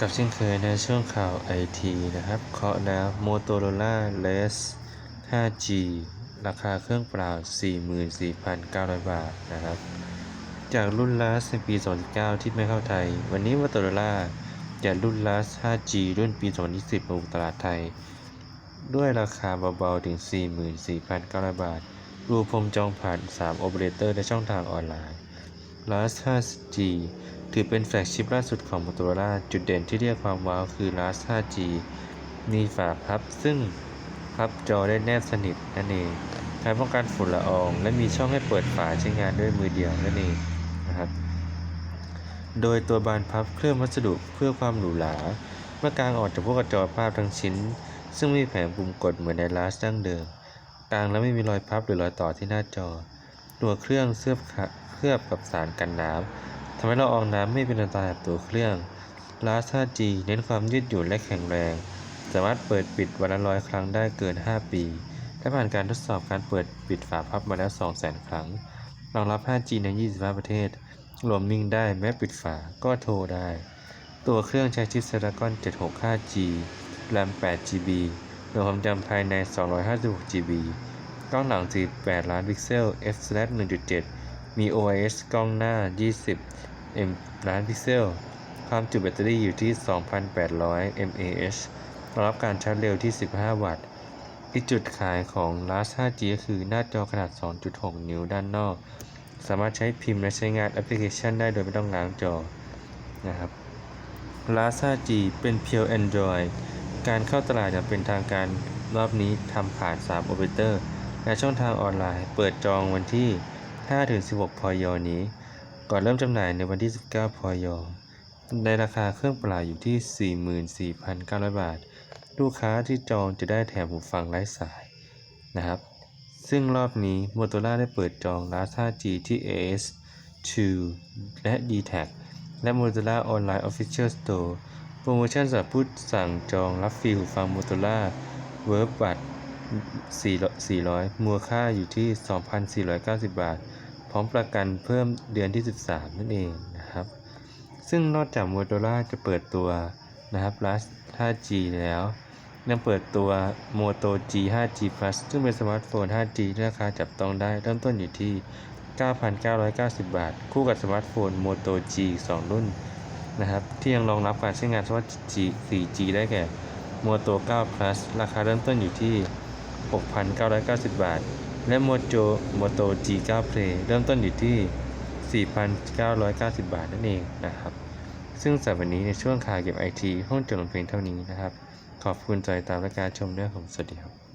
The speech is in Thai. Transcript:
กับเช่นเคยในช่วงข่าวไอทีนะครับ เคาะแล้ว Motorola Les 5G ราคาเครื่องเปล่า 44,900 บาทนะครับ จากรุ่น Last ในปี 2019 ที่ไม่เข้าไทย วันนี้ Motorola จัดรุ่น Last 5G รุ่นปี 2020มาบุกตลาดไทย ด้วยราคาเบาๆถึง 44,900 บาท รูพรมจองผ่าน 3 โอเปอเรเตอร์ในช่องทางออนไลน์ LAS 5G ถือเป็นแฟลกชิปล่าสุดของ Motorola จุดเด่นที่เรียกความว้าวคือ LAS 5G มีฝาพับซึ่งพับจอได้แนบสนิทนั่นเองการป้องกันฝุ่นละออง และมีช่องให้เปิดฝาใช้งานด้วยมือเดียวนั่นเองนะครับ โดยตัวบานพับเคลือบวัสดุเพื่อความหรูหรา เมื่อกางออกจากพวกกระจกภาพทั้งชิ้น ซึ่งไม่มีแผงปุ่มกดเหมือนในลาสดั้งเดิม กลางแล้วไม่มีรอยพับหรือรอยต่อที่หน้าจอ ตัวเครื่องเสื้อ เคลือบกับสารกันน้ำทำให้ละอองน้ำไม่เป็นอันตรายกับตัวเครื่องลาส 5G เน้นความยืดหยุ่นและแข็งแรง สามารถเปิดปิดวันละร้อยครั้งได้เกิน 5 ปีและผ่านการทดสอบการเปิดปิดฝาพับมาแล้ว 200,000 ครั้ง รองรับ 5G ใน 25 ประเทศ รวมมิ่งได้แม้ปิดฝาก็โทรได้ ตัวเครื่องใช้ชิป Snapdragon 765G RAM 8GB รวมความจำภายใน 256GB กล้องหลัง 48 ล้านพิกเซล f/1.7 มี OIS กล้องหน้า 20 M ล้านพิกเซล ความจุแบตเตอรี่อยู่ที่ 2,800 mAh รองรับการชาร์จเร็วที่ 15 วัตต์ อีกจุดขายของ Last 5G ก็คือหน้าจอขนาด 2.6 นิ้วด้านนอก สามารถใช้พิมพ์และใช้งานแอปพลิเคชันได้โดยไม่ต้องล้างจอ นะครับ Last 5G เป็นเพียว Android การเข้าตลาดอย่างเป็นทางการรอบนี้ทำผ่าน 3 โอเปอเรเตอร์ และช่องทางออนไลน์ เปิดจองวันที่ 5-16พยนี้ ก่อนเริ่มจำหน่ายในวันที่ 19พยในราคาเครื่องเปล่าอยู่ที่ 44,900 บาท ลูกค้าที่จองจะได้แถมหูฟังไร้สายนะครับ ซึ่งรอบนี้ Motorola ได้เปิดจอง Last 5G ที่ AS 2และ d t a c และ Motorola Online Official Store โปรโมชั่นสำหรับผู้สั่งจองรับฟรีหูฟัง Motorola Verb บัตร400มูลค่าอยู่ที่ 2,490 บาท ร้อมประกันเพิ่มเดือนที่ 13 นั่นเองนะครับ ซึ่งนอกจาก Motorola จะเปิดตัวนะครับ Last 5G แล้วยังเปิดตัว Moto G 5G Plus ซึ่งเป็นสมาร์ทโฟน 5G ที่ราคาจับต้องได้เริ่มต้นอยู่ที่ 9,990 บาท คู่กับสมาร์ทโฟน Moto G 2 รุ่นนะครับ ที่ยังรองรับการใช้งานสมาร์ท 4G ได้แก่ Moto 9 Plus ราคาเริ่มต้นอยู่ที่ 6,990 บาท และโมโจโมโต G9 Play เริ่มต้นอยู่ที่ 4,990 บาทนั่นเองนะครับ ซึ่งสำหรับวันนี้ในช่วงข่าวเก็บไอทีห้องจดลงเพลงเท่านี้นะครับ ขอบคุณใจตามและการชมด้วยผมสวัสดีครับ